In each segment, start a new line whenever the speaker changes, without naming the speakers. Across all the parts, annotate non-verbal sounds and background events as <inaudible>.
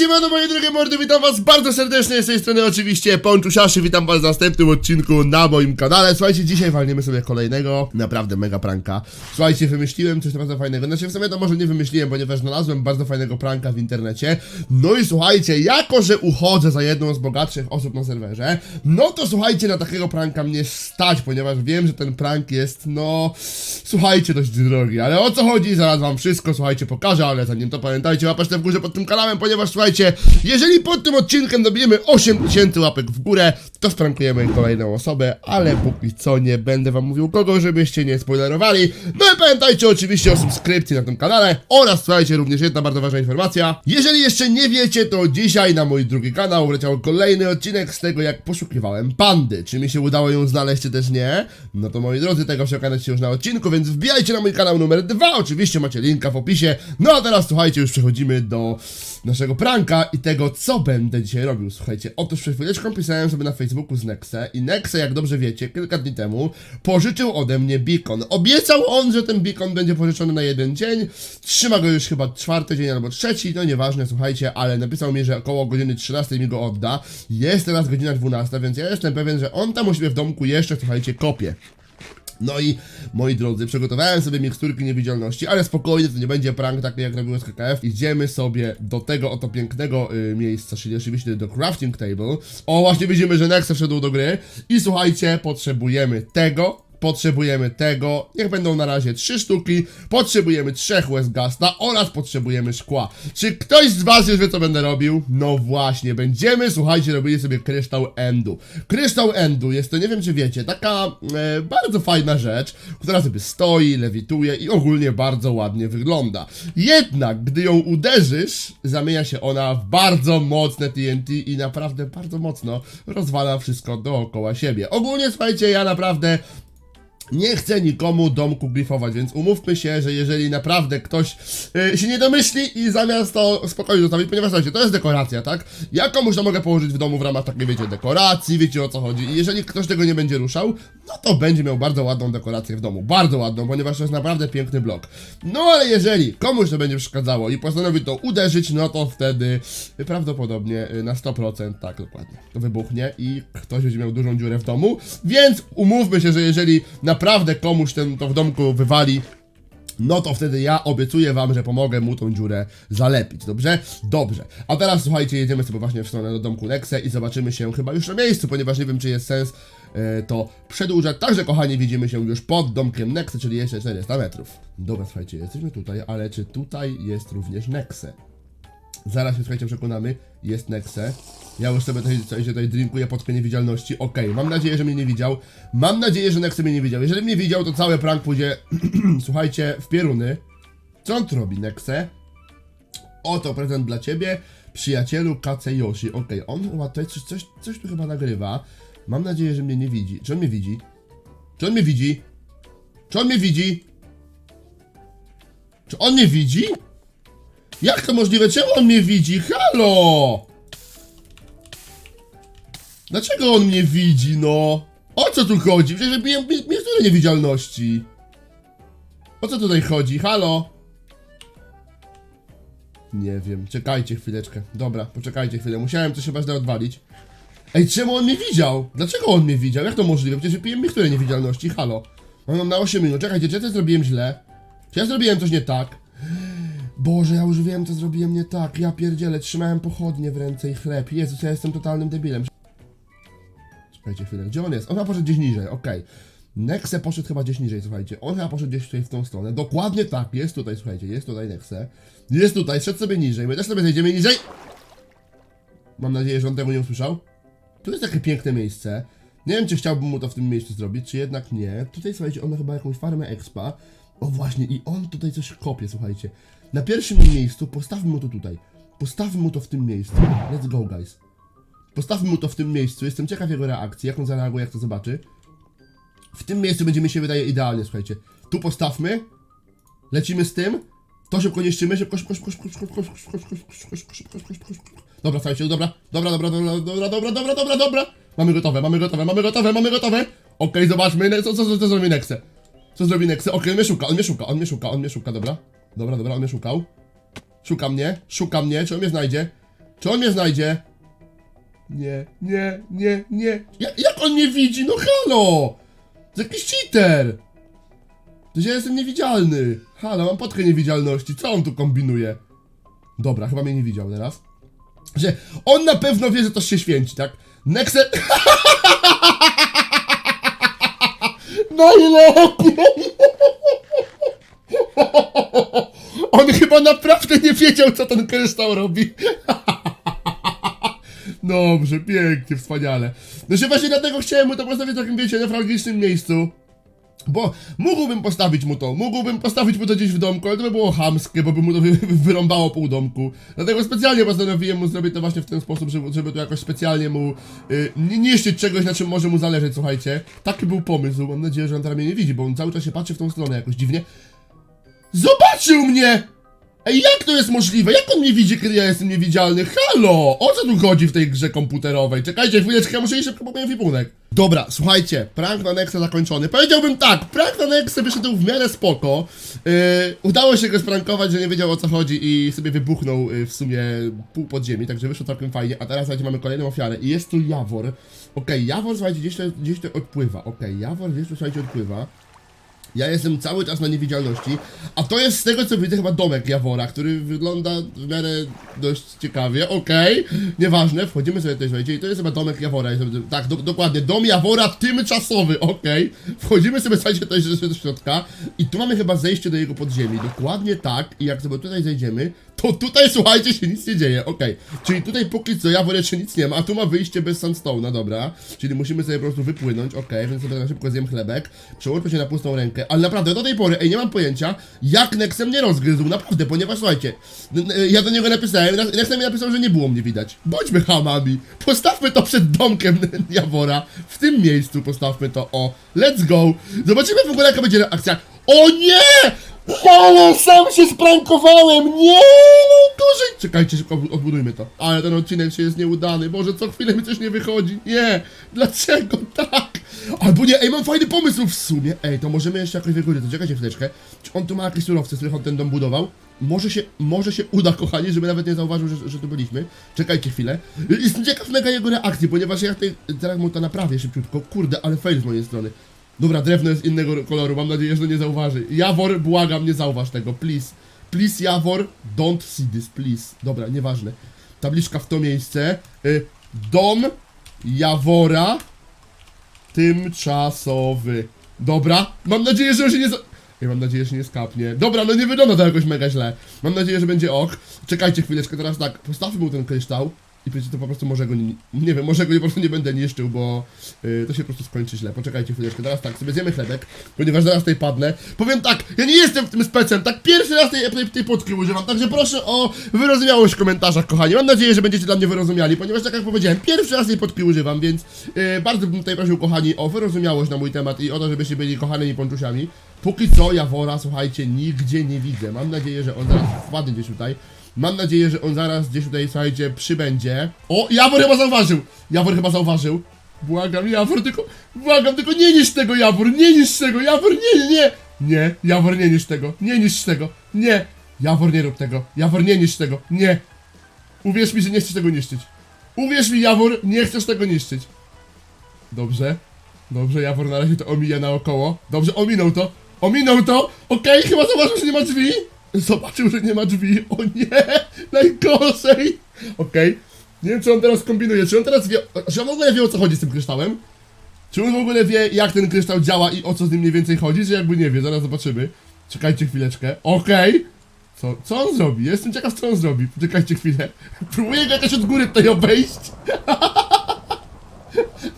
Siemano moje drogie mordy, witam was bardzo serdecznie z tej strony oczywiście Ponczusiaszy, witam was w następnym odcinku na moim kanale. Słuchajcie, dzisiaj walniemy sobie kolejnego, naprawdę mega pranka. Słuchajcie, wymyśliłem coś naprawdę fajnego, znaczy w sumie to może nie wymyśliłem, ponieważ znalazłem bardzo fajnego pranka w internecie. No i słuchajcie, jako że uchodzę za jedną z bogatszych osób na serwerze No to słuchajcie, na takiego pranka mnie stać, ponieważ wiem, że ten prank jest, no... Słuchajcie, dość drogi, ale o co chodzi, zaraz wam wszystko, słuchajcie, pokażę, ale zanim to pamiętajcie, łapać w górze pod tym kanałem, ponieważ słuchajcie, jeżeli pod tym odcinkiem dobijemy 8000 łapek w górę, to sprankujemy kolejną osobę, ale póki co nie będę wam mówił kogo, żebyście nie spoilerowali. No i pamiętajcie oczywiście o subskrypcji na tym kanale oraz słuchajcie, również jedna bardzo ważna informacja. Jeżeli jeszcze nie wiecie, to dzisiaj na mój drugi kanał wleciał kolejny odcinek z tego, jak poszukiwałem pandy. Czy mi się udało ją znaleźć, czy też nie? No to moi drodzy, tego się okaże już na odcinku, więc wbijajcie na mój kanał numer dwa. Oczywiście macie linka w opisie. No a teraz słuchajcie, już przechodzimy do naszego pranka i tego, co będę dzisiaj robił. Słuchajcie, otóż przed chwileczką pisałem sobie na Facebooku z Nexe i Nexe, jak dobrze wiecie, kilka dni temu pożyczył ode mnie beacon. Obiecał on, że ten beacon będzie pożyczony na jeden dzień. Trzyma go już chyba czwarty dzień albo trzeci, no nieważne, słuchajcie, ale napisał mi, że około godziny 13 mi go odda. Jest teraz godzina 12, więc ja jestem pewien, że on tam u siebie w domku jeszcze, słuchajcie, kopie. No i moi drodzy, przygotowałem sobie miksturki niewidzialności, ale spokojnie, to nie będzie prank taki jak robiłem z KKF. Idziemy sobie do tego oto pięknego y, miejsca, czyli oczywiście do crafting table. O, właśnie widzimy, że Nexa wszedł do gry. I słuchajcie, potrzebujemy tego, Potrzebujemy tego, niech będą na razie trzy sztuki, potrzebujemy trzech Westgasta oraz potrzebujemy szkła. Czy ktoś z was już wie co będę robił? No właśnie, będziemy, słuchajcie, robili sobie kryształ endu. Kryształ endu jest to, nie wiem czy wiecie, taka e, bardzo fajna rzecz, która sobie stoi, lewituje i ogólnie bardzo ładnie wygląda. Jednak, gdy ją uderzysz, zamienia się ona w bardzo mocne TNT i naprawdę bardzo mocno rozwala wszystko dookoła siebie. Ogólnie, słuchajcie, ja naprawdę nie chcę nikomu domku grifować, więc umówmy się, że jeżeli naprawdę ktoś y, się nie domyśli i zamiast to spokojnie zostawić, ponieważ to jest dekoracja, tak? Ja komuś to mogę położyć w domu w ramach takiej, wiecie, dekoracji, wiecie o co chodzi. I jeżeli ktoś tego nie będzie ruszał, no to będzie miał bardzo ładną dekorację w domu. Bardzo ładną, ponieważ to jest naprawdę piękny blok. No ale jeżeli komuś to będzie przeszkadzało i postanowi to uderzyć, no to wtedy prawdopodobnie y, na 100%, tak dokładnie, to wybuchnie i ktoś będzie miał dużą dziurę w domu. Więc umówmy się, że jeżeli naprawdę komuś ten, to w domku wywali, no to wtedy ja obiecuję wam, że pomogę mu tą dziurę zalepić, dobrze? Dobrze. A teraz słuchajcie, jedziemy sobie właśnie w stronę do domku Nexe i zobaczymy się chyba już na miejscu, ponieważ nie wiem, czy jest sens e, to przedłużać. Także, kochani, widzimy się już pod domkiem Nexe, czyli jeszcze 400 metrów. Dobra, słuchajcie, jesteśmy tutaj, ale czy tutaj jest również Nexe? Zaraz się, słuchajcie, przekonamy. Jest Nexe. Ja już sobie tutaj, tutaj, tutaj drinkuję podkę niewidzialności. Okej, mam nadzieję, że mnie nie widział. Mam nadzieję, że Nexe mnie nie widział. Jeżeli mnie widział, to cały prank pójdzie, <clears throat> słuchajcie, w pieruny. Co on tu robi, Nexe? Oto prezent dla ciebie, przyjacielu Kace Yoshi. Okej, on chyba tutaj coś, coś, coś tu chyba nagrywa. Mam nadzieję, że mnie nie widzi. Czy on mnie widzi? Czy on mnie widzi? Czy on mnie widzi? Czy on mnie widzi? Jak to możliwe? Czemu on mnie widzi? Halo! Dlaczego on mnie widzi, no? O co tu chodzi? Przecież biję miksturę niewidzialności. O co tutaj chodzi? Halo? Nie wiem, czekajcie chwileczkę. Dobra, poczekajcie chwilę. Musiałem coś chyba źle odwalić. Ej, czemu on mnie widział? Dlaczego on mnie widział? Jak to możliwe? Przecież wypiłem miksturę niewidzialności. Halo? Mam na 8 minut. Czekajcie, czy ja coś zrobiłem źle? Czy ja zrobiłem coś nie tak? Boże, ja już wiem, co zrobiłem nie tak. Ja pierdzielę, trzymałem pochodnie w ręce i chleb. Jezus, ja jestem totalnym debilem. Czekajcie chwilę, gdzie on jest? On chyba poszedł gdzieś niżej, okej. Nexe poszedł chyba gdzieś niżej, słuchajcie. On chyba poszedł gdzieś tutaj w tą stronę. Dokładnie tak, jest tutaj, słuchajcie, jest tutaj Nexe. Jest tutaj, szedł sobie niżej. My też sobie zejdziemy niżej. Mam nadzieję, że on tego nie usłyszał. Tu jest takie piękne miejsce. Nie wiem, czy chciałbym mu to w tym miejscu zrobić, czy jednak nie. Tutaj, słuchajcie, on chyba jakąś farmę expa. O właśnie, i on tutaj coś kopie, słuchajcie. Na pierwszym miejscu postawmy mu to tutaj. Postawmy mu to w tym miejscu. Let's go, guys. Postawmy mu to w tym miejscu. Jestem ciekaw jego reakcji, jak on zareaguje, jak to zobaczy. W tym miejscu będzie mi się wydaje idealnie, słuchajcie. Tu postawmy. Lecimy z tym. To szybko niszczymy, szybko, szybko, szybko, szybko, szybko, szybko, szybko, szybko, szybko, szybko, szybko, szybko, szybko. Dobra, słuchajcie, dobra, dobra, dobra, dobra, dobra, dobra, dobra, dobra, dobra. Mamy gotowe, mamy gotowe, mamy gotowe, mamy gotowe. Okej, zobaczmy, co, co, co, co zrobi Nexe. Co zrobi Nexe? Okej, on mnie szuka, on mnie szuka, on mnie szuka, on mnie szuka, dobra. Dobra, dobra, on mnie szukał. Szuka mnie, szuka mnie, czy on mnie znajdzie? Czy on mnie znajdzie? Nie, nie, nie, nie. Jak, jak on mnie widzi? No halo! To jakiś cheater! To ja jestem niewidzialny. Halo, mam podkę niewidzialności. Co on tu kombinuje? Dobra, chyba mnie nie widział teraz. Że on na pewno wie, że to się święci, tak? Nexe... <laughs> Najlepiej! On chyba naprawdę nie wiedział, co ten kryształ robi. Dobrze, pięknie, wspaniale. No się właśnie dlatego chciałem mu to postawić w takim, wiecie, newralgicznym miejscu. Bo mógłbym postawić mu to, mógłbym postawić mu to gdzieś w domku, ale to by było chamskie, bo by mu to wy, wyrąbało pół domku. Dlatego specjalnie postanowiłem mu zrobić to właśnie w ten sposób, żeby, żeby to jakoś specjalnie mu y, nie niszczyć czegoś, na czym może mu zależeć, słuchajcie. Taki był pomysł, mam nadzieję, że on teraz mnie nie widzi, bo on cały czas się patrzy w tą stronę jakoś dziwnie. Zobaczył mnie! Ej, jak to jest możliwe? Jak on mnie widzi, kiedy ja jestem niewidzialny? Halo! O co tu chodzi w tej grze komputerowej? Czekajcie, chwileczkę, ja muszę iść szybko po moim wipunek. Dobra, słuchajcie, prank na Nexa zakończony. Powiedziałbym tak, prank na Nexa wyszedł w miarę spoko. Yy, udało się go sprankować, że nie wiedział o co chodzi i sobie wybuchnął yy, w sumie pół podziemi, także wyszło całkiem fajnie. A teraz mamy kolejną ofiarę i jest tu Jawor. Okej, Jawor, słuchajcie, gdzieś to, gdzieś to odpływa. Okej, Jawor gdzieś tu, słuchajcie, odpływa. Ja jestem cały czas na niewidzialności, a to jest z tego co widzę chyba domek Jawora, który wygląda w miarę dość ciekawie, okej, nieważne, wchodzimy sobie tutaj, słuchajcie, i to jest chyba domek Jawora, tak, do, dokładnie, dom Jawora tymczasowy, okej, wchodzimy sobie, słuchajcie, tutaj do środka i tu mamy chyba zejście do jego podziemi, dokładnie tak, i jak sobie tutaj zejdziemy, to tutaj, słuchajcie, się nic nie dzieje, okej, czyli tutaj póki co Jawor jeszcze nic nie ma, a tu ma wyjście bez sandstone'a, dobra, czyli musimy sobie po prostu wypłynąć, okej, więc sobie na szybko zjem chlebek, przełóżmy się na pustą rękę, ale naprawdę do tej pory, ej, nie mam pojęcia, jak Nexem nie rozgryzł, naprawdę, ponieważ słuchajcie, ja do niego napisałem, Nex- Nexem mi napisał, że nie było mnie widać. Bądźmy hamami, postawmy to przed domkiem <laughs> Jawora, w tym miejscu postawmy to, o, let's go, zobaczymy w ogóle jaka będzie reakcja. O nie! Ale sam się sprankowałem! Nie! No! Czekajcie, szybko odbu- odbudujmy to. Ale ten odcinek się jest nieudany. Boże, co chwilę mi coś nie wychodzi. Nie! Dlaczego tak? Albo nie, ej, mam fajny pomysł w sumie. Ej, to możemy jeszcze jakoś. To czekajcie chwileczkę. Czy on tu ma jakieś surowce, z których on ten dom budował? Może się, może się uda, kochani, żeby nawet nie zauważył, że, że tu byliśmy. Czekajcie chwilę. Jestem ciekaw mega jego reakcji, ponieważ ja tutaj zaraz mu to naprawię szybciutko. Kurde, ale fail z mojej strony. Dobra, drewno jest innego koloru, mam nadzieję, że nie zauważy. Jawor, błagam, nie zauważ tego, please. Please, Jawor, don't see this, please. Dobra, nieważne. Tabliczka w to miejsce. Y, dom Jawora tymczasowy. Dobra, mam nadzieję, że się nie. Ej, mam nadzieję, że nie skapnie. Dobra, no nie wygląda to jakoś mega źle. Mam nadzieję, że będzie ok. Czekajcie chwileczkę, teraz tak, postawmy mu ten kryształ. I wiecie, to po prostu może go nie, nie wiem, może go po prostu nie będę niszczył, bo y, to się po prostu skończy źle. Poczekajcie chwileczkę, teraz tak, sobie zjemy chlebek, ponieważ zaraz tutaj padnę. Powiem tak, ja nie jestem w tym specem, tak pierwszy raz tej, tej, tej potki używam, także proszę o wyrozumiałość w komentarzach, kochani. Mam nadzieję, że będziecie dla mnie wyrozumiali, ponieważ tak jak powiedziałem, pierwszy raz tej potki używam, więc y, bardzo bym tutaj prosił, kochani, o wyrozumiałość na mój temat i o to, żebyście byli kochanymi ponczusiami. Póki co Jawora, słuchajcie, nigdzie nie widzę. Mam nadzieję, że on zaraz wpadnie gdzieś tutaj. Mam nadzieję, że on zaraz gdzieś tutaj, słuchajcie, przybędzie. O, Jawor chyba zauważył! Jawor chyba zauważył. Błagam, Jawor, tylko... Błagam, tylko nie niszcz tego, Jawor, nie niszcz tego, Jawor, nie, nie! Nie, Jawor, nie niszcz tego, nie niszcz tego, nie! Jawor, nie rób tego, Jawor, nie niszcz tego, nie! Uwierz mi, że nie chcesz tego niszczyć. Uwierz mi, Jawor, nie chcesz tego niszczyć. Dobrze. Dobrze, Jawor na razie to omija naokoło. Dobrze, ominął to. Ominął to. Okej, chyba zobaczył, że nie ma drzwi. Zobaczył, że nie ma drzwi. O nie, najgorzej. Okej. Nie wiem, czy on teraz kombinuje. Czy on teraz wie, czy on w ogóle wie, o co chodzi z tym kryształem? Czy on w ogóle wie, jak ten kryształ działa i o co z nim mniej więcej chodzi, czy jakby nie wie? Zaraz zobaczymy. Czekajcie chwileczkę. Okej. Co, co on zrobi? Jestem ciekaw, co on zrobi. Czekajcie chwilę. Próbuję go jakoś od góry tutaj obejść. <laughs>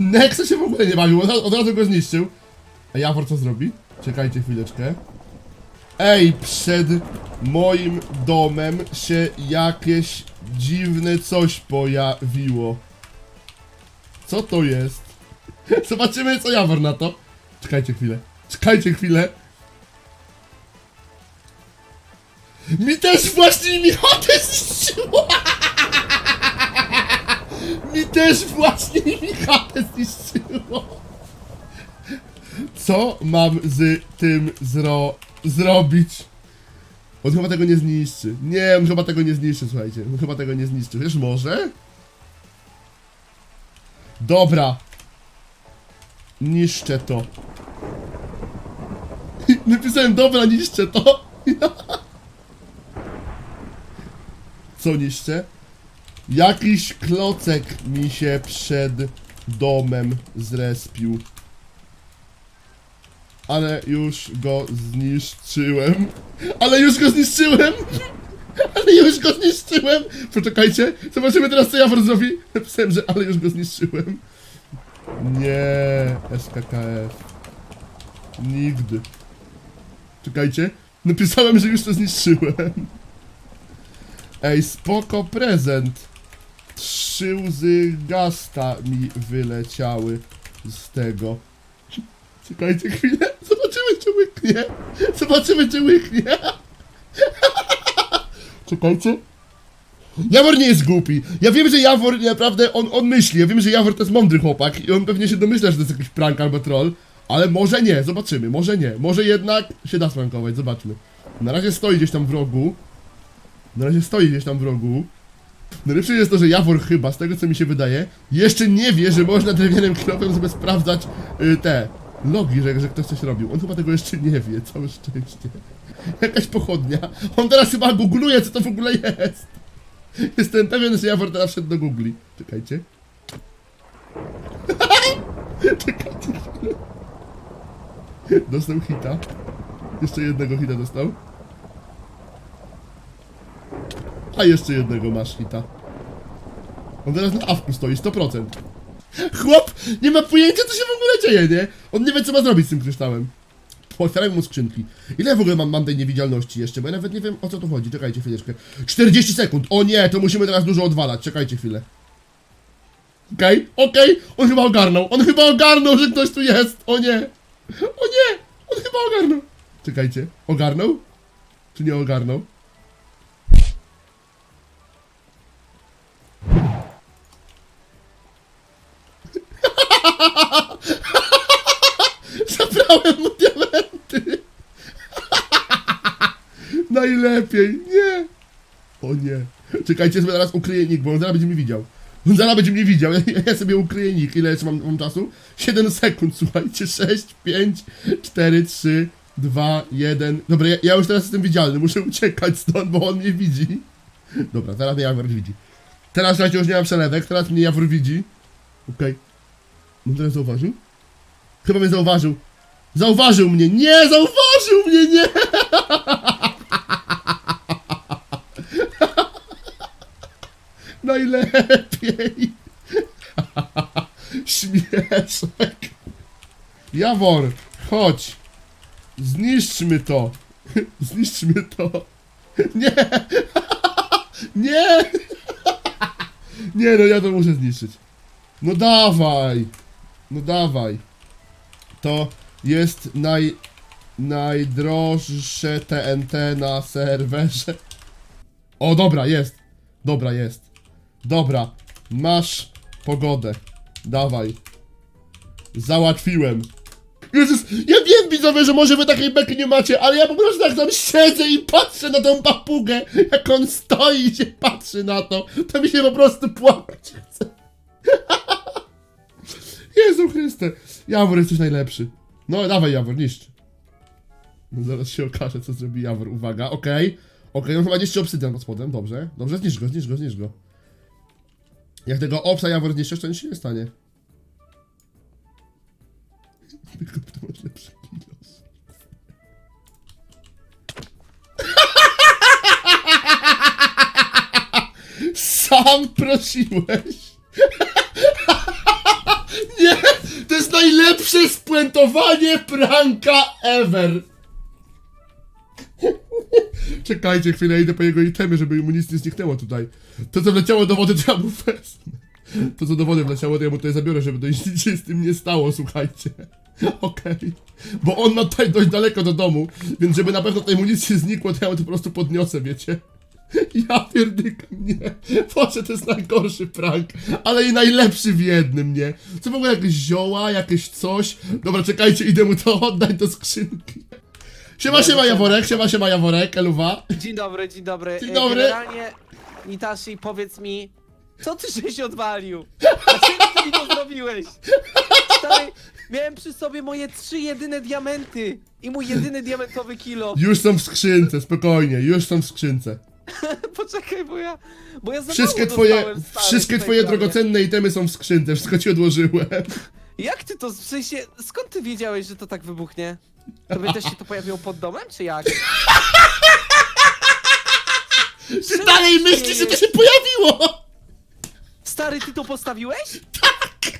Nexa się w ogóle nie bawił, od, od razu go zniszczył. A Jawor co zrobi? Czekajcie chwileczkę. Ej, przed moim domem się jakieś dziwne coś pojawiło. Co to jest? <laughs> Zobaczymy co Jawor na to. Czekajcie chwilę. Czekajcie chwilę. Mi też właśnie mi chatę zniszczyło! <laughs> Mi też właśnie mi chatę zniszczyło! Co mam z tym zro... zrobić? On chyba tego nie zniszczy. Nie, on chyba tego nie zniszczy, słuchajcie. On chyba tego nie zniszczy. Wiesz, może? Dobra. Niszczę to. <laughs> Napisałem, dobra, niszczę to. <laughs> Co niszczę? Jakiś klocek mi się przed domem zrespił. Ale już go zniszczyłem. Ale już go zniszczyłem! Ale już go zniszczyłem! Poczekajcie, zobaczymy teraz co Jawor zrobi. Napisałem, że ale już go zniszczyłem. Nie, SKKF. Nigdy. Czekajcie. Napisałem, że już to zniszczyłem. Ej, spoko prezent. Trzy łzy gasta mi wyleciały z tego. Czekajcie chwilę. Zobaczymy, czy łyknie. Zobaczymy, czy łyknie. Czekajcie. Jawor nie jest głupi. Ja wiem, że Jawor naprawdę, on, on myśli. Ja wiem, że Jawor to jest mądry chłopak i on pewnie się domyśla, że to jest jakiś prank albo troll. Ale może nie, zobaczymy, może nie. Może jednak się da sprankować, zobaczmy. Na razie stoi gdzieś tam w rogu. Na razie stoi gdzieś tam w rogu. Najlepsze jest to, że Jawor chyba, z tego co mi się wydaje, jeszcze nie wie, że można drewnianym knopem sobie sprawdzać y, te logi, że, że ktoś coś robił. On chyba tego jeszcze nie wie, całe szczęście. Jakaś pochodnia. On teraz chyba googluje, co to w ogóle jest. Jestem pewien, że Jawor teraz wszedł do Google. Czekajcie. <laughs> Czekajcie. Dostał hita. Jeszcze jednego hita dostał. A jeszcze jednego masz hita. On teraz na awku stoi, 100%. Chłop nie ma pojęcia, co się w ogóle dzieje, nie? On nie wie, co ma zrobić z tym kryształem. Otwierajmy mu skrzynki. Ile w ogóle mam, mam tej niewidzialności jeszcze? Bo ja nawet nie wiem, o co tu chodzi. Czekajcie chwileczkę. 40 sekund. O nie, to musimy teraz dużo odwalać. Czekajcie chwilę. Okej, okej. On chyba ogarnął. On chyba ogarnął, że ktoś tu jest. O nie. O nie. On chyba ogarnął. Czekajcie. Ogarnął? Czy nie ogarnął? <laughs> Zabrałem mu diamenty! <laughs> Najlepiej, nie! O nie. Czekajcie, sobie zaraz ukryję nick, bo on zaraz będzie mnie widział. On zaraz będzie mnie widział, ja, ja sobie ukryję nick. Ile jeszcze mam, mam czasu? 7 sekund, słuchajcie. 6, 5, 4, 3, 2, 1. Dobra, ja, ja już teraz jestem widzialny, muszę uciekać stąd, bo on mnie widzi. Dobra, teraz mnie Jawor widzi. Teraz, słuchajcie, już nie mam przelewek, teraz mnie Jawor widzi. Okej. On teraz zauważył? Chyba mnie zauważył. Zauważył mnie! Nie! Zauważył mnie! Nie! <laughs> Najlepiej! <laughs> Śmieszek! Jawor, chodź! Zniszczmy to! <laughs> Zniszczmy to! Nie! Nie! Nie no, ja to muszę zniszczyć. No dawaj! No dawaj. To jest naj... najdroższe TNT na serwerze. O, dobra, jest. Dobra, jest. Dobra, masz pogodę. Dawaj. Załatwiłem. Jezus, ja wiem widzowie, że może wy takiej beki nie macie, ale ja po prostu tak tam siedzę i patrzę na tą papugę, jak on stoi i się patrzy na to, to mi się po prostu płakać chce. Jezu Chryste, Jawor jesteś najlepszy. No dawaj Jawor, niszcz. No, zaraz się okaże, co zrobi Jawor, uwaga, okej. Okej, on chyba niszczy obsydian pod spodem, dobrze. Dobrze, zniszcz go, zniszcz go, zniszcz go. Jak tego obsa Jawor zniszczysz, to nic się nie stanie. <laughs> Tylko ty masz lepszy kilos. <laughs> Sam prosiłeś. Nie! To jest najlepsze spuentowanie pranka ever! Czekajcie chwilę, idę po jego itemy, żeby mu nic nie zniknęło tutaj. To co wleciało do wody, to ja mu wezmę. To co do wody wleciało, to ja mu tutaj zabiorę, żeby to nic się z tym nie stało, słuchajcie. Okej. Bo on ma tutaj dość daleko do domu, więc żeby na pewno tutaj mu nic nie znikło, to ja mu to po prostu podniosę, wiecie. <laughs> Ja pierdykam, nie. Boże, to jest najgorszy prank, ale i najlepszy w jednym, nie. Co w ogóle, jakieś zioła, jakieś coś? Dobra, czekajcie, idę mu to oddać do skrzynki. Siema, siema Jaworek, siema, siema Jaworek, Eluwa.
Dzień dobry, dzień dobry.
Dzień
E,
dobry.
Generalnie, Nitashi, powiedz mi, co ty żeś odwalił? Dlaczego ty mi to zrobiłeś? Stary, miałem przy sobie moje trzy jedyne diamenty i mój jedyny diamentowy kilo.
Już są w skrzynce, spokojnie, już są w skrzynce. <laughs>
Poczekaj, bo ja, bo ja za
Wszystkie
mało
twoje,
dostałem, stary,
wszystkie
tutaj
twoje
dla mnie.
drogocenne itemy są w skrzynce, wszystko ci odłożyłem.
Jak ty to, w sensie, skąd ty wiedziałeś, że to tak wybuchnie? Tobie też się to pojawiło pod domem, czy jak? <laughs>
Czy dalej myślisz, że to się pojawiło?
Stary, ty to postawiłeś? Tak!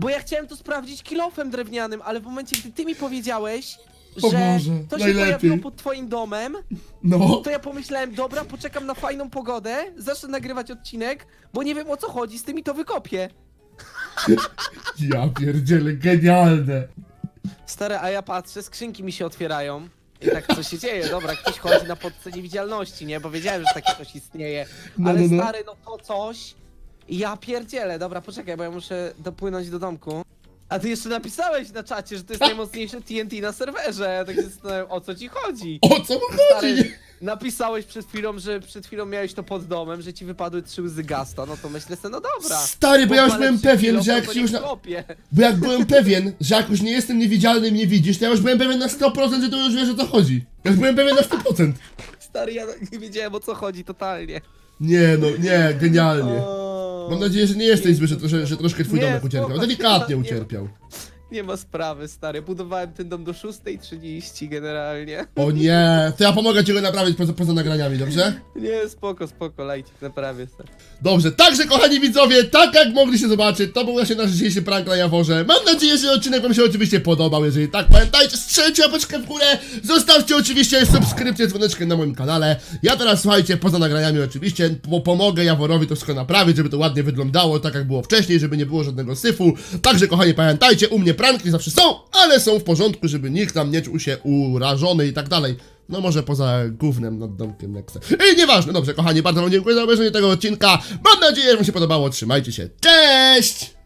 Bo ja chciałem to sprawdzić kilofem drewnianym, ale w momencie, gdy ty mi powiedziałeś,
O
że
Boże,
to się
najlepiej.
pojawiło pod twoim domem,
No,
to ja pomyślałem, dobra, poczekam na fajną pogodę, zacznę nagrywać odcinek, bo nie wiem o co chodzi, z tymi to wykopię. <laughs>
ja pierdzielę, genialne.
Stare, a ja patrzę, skrzynki mi się otwierają. I tak, co się dzieje? Dobra, ktoś chodzi na podce niewidzialności, nie? Bo wiedziałem, że takie coś istnieje.
No,
Ale
no, no.
stary, no to coś... Ja pierdzielę. Dobra, poczekaj, bo ja muszę dopłynąć do domku. A ty jeszcze napisałeś na czacie, że to jest najmocniejsze TNT na serwerze. Ja tak się zastanawiam, o co ci chodzi.
O co mu chodzi?
Stary, napisałeś przed chwilą, że przed chwilą miałeś to pod domem, że ci wypadły trzy łzy gasta. No to myślę sobie, no dobra.
Stary, bo ja już byłem
trzy
pewien,
kilo,
że jak
to niech
już na...
kopie.
Bo jak byłem pewien, że jak już nie jestem niewidzialny i mnie widzisz, to ja już byłem pewien na 100%, że to już wiesz o co chodzi. Ja już byłem pewien na 100%.
Stary, ja nie wiedziałem o co chodzi totalnie.
Nie no, nie, genialnie.
O,
Mam nadzieję, że nie jesteś zły, że, że, że troszkę twój
Nie,
domek ucierpiał.
spoko,
Delikatnie
nie.
ucierpiał.
Nie ma sprawy, stary. Budowałem ten dom do 6.30 generalnie.
O nie, to ja pomogę ci go naprawić poza, poza nagraniami, dobrze?
Nie, spoko, spoko, lajcik, naprawię sobie.
Dobrze, także kochani widzowie, tak jak mogliście zobaczyć, to był właśnie nasz dzisiejszy prank na Jaworze. Mam nadzieję, że odcinek wam się oczywiście podobał, jeżeli tak, pamiętajcie, strzelcie łapeczkę w górę, zostawcie oczywiście subskrypcję, dzwoneczkę na moim kanale. Ja teraz, słuchajcie, poza nagraniami oczywiście, po pomogę Jaworowi to wszystko naprawić, żeby to ładnie wyglądało, tak jak było wcześniej, żeby nie było żadnego syfu. Także kochani, pamiętajcie, u mnie pranki zawsze są, ale są w porządku, żeby nikt tam nie czuł się urażony i tak dalej. No może poza gównem nad domkiem Nexe. I nieważne, dobrze kochani, bardzo wam dziękuję za obejrzenie tego odcinka. Mam nadzieję, że wam się podobało. Trzymajcie się. Cześć!